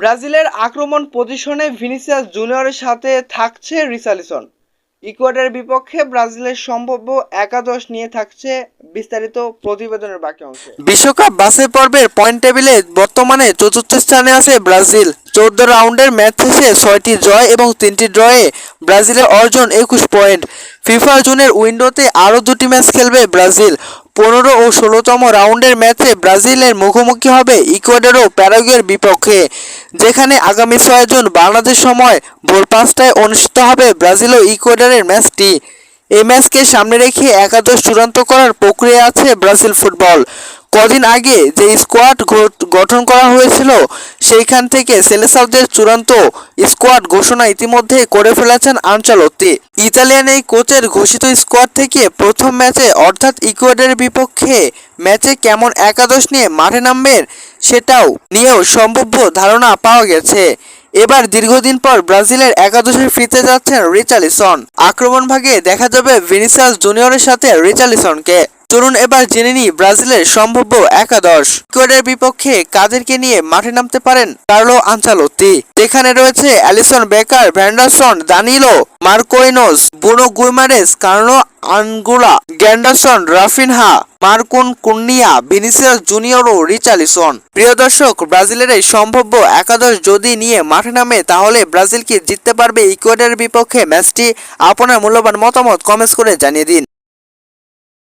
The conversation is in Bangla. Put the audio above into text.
ব্রাজিলের আক্রমণ পজিশনে ভিনিসিয়াস জুনিয়রের সাথে থাকছে রিসালিসন। ইকুয়েডরের বিপক্ষে ব্রাজিলের সম্ভাব্য একাদশ নিয়ে থাকছে বিস্তারিত প্রতিবেদনের বাকি অংশে। বিশ্বকাপ বাছাই পর্বের পয়েন্ট টেবিলে বর্তমানে চতুর্থ স্থানে আছে ব্রাজিল। চোদ্দ রাউন্ডের ম্যাচ শেষে ছয়টি জয় এবং তিনটি ড্রয়ে ব্রাজিলের অর্জন একুশ পয়েন্ট। ফিফা জুনের উইন্ডোতে আরও দুটি ম্যাচ খেলবে ব্রাজিল। পনেরো ও ষোলোতম রাউন্ডের ম্যাচে ব্রাজিলের মুখোমুখি হবে ইকুয়েডর ও প্যারাগুয়ের বিপক্ষে, যেখানে আগামী ছয় জুন বাংলাদেশ সময় ভোর পাঁচটায় অনুষ্ঠিত হবে ব্রাজিল ও ইকুয়েডরের ম্যাচটি। এই ম্যাচকে সামনে রেখে একাদশ চূড়ান্ত করার প্রক্রিয়া আছে ব্রাজিল ফুটবল। কদিন আগে যে স্কোয়াড গঠন করা হয়েছিল, সেইখান থেকে সেলেসাউদের চূড়ান্ত স্কোয়াড ঘোষণা ইতিমধ্যে করে ফেলেছেন আনচালত্তি। ইতালিয়ান এই কোচের ঘোষিত স্কোয়াড থেকে প্রথম ম্যাচে, অর্থাৎ ইকুয়েডরের বিপক্ষে ম্যাচে কেমন একাদশ নিয়ে মাঠে নামবেন, সেটাও নিয়েও সম্ভাব্য ধারণা পাওয়া গেছে। এবার দীর্ঘদিন পর ব্রাজিলের একাদশে ফিরতে যাচ্ছেন রিচালিসন। আক্রমণ ভাগে দেখা যাবে ভিনিসাস জুনিয়রের সাথে রিচালিসনকে। চলুন এবার জেনে নিই ব্রাজিলের সম্ভাব্য একাদশ। ইকুয়েডের বিপক্ষে কাদেরকে নিয়ে মাঠে নামতে পারেন কার্লো আনচালোত্তি। যেখানে রয়েছে Alisson Becker, Vanderson, Danilo, Marquinhos, Bruno Guimaraes, Carlo আনগুলা, গ্যান্ডারসন, রাফিনহা, মার্কুন কুন্নিয়া, ভিনিসিয়াস জুনিয়র ও রিচালিসন। প্রিয় দর্শক, ব্রাজিলের এই সম্ভাব্য একাদশ যদি নিয়ে মাঠে নামে, তাহলে ব্রাজিল কি জিততে পারবে ইকুয়েডরের বিপক্ষে? ম্যাচটি আপনার মূল্যবান মতামত কমেন্টস করে জানিয়ে দিন।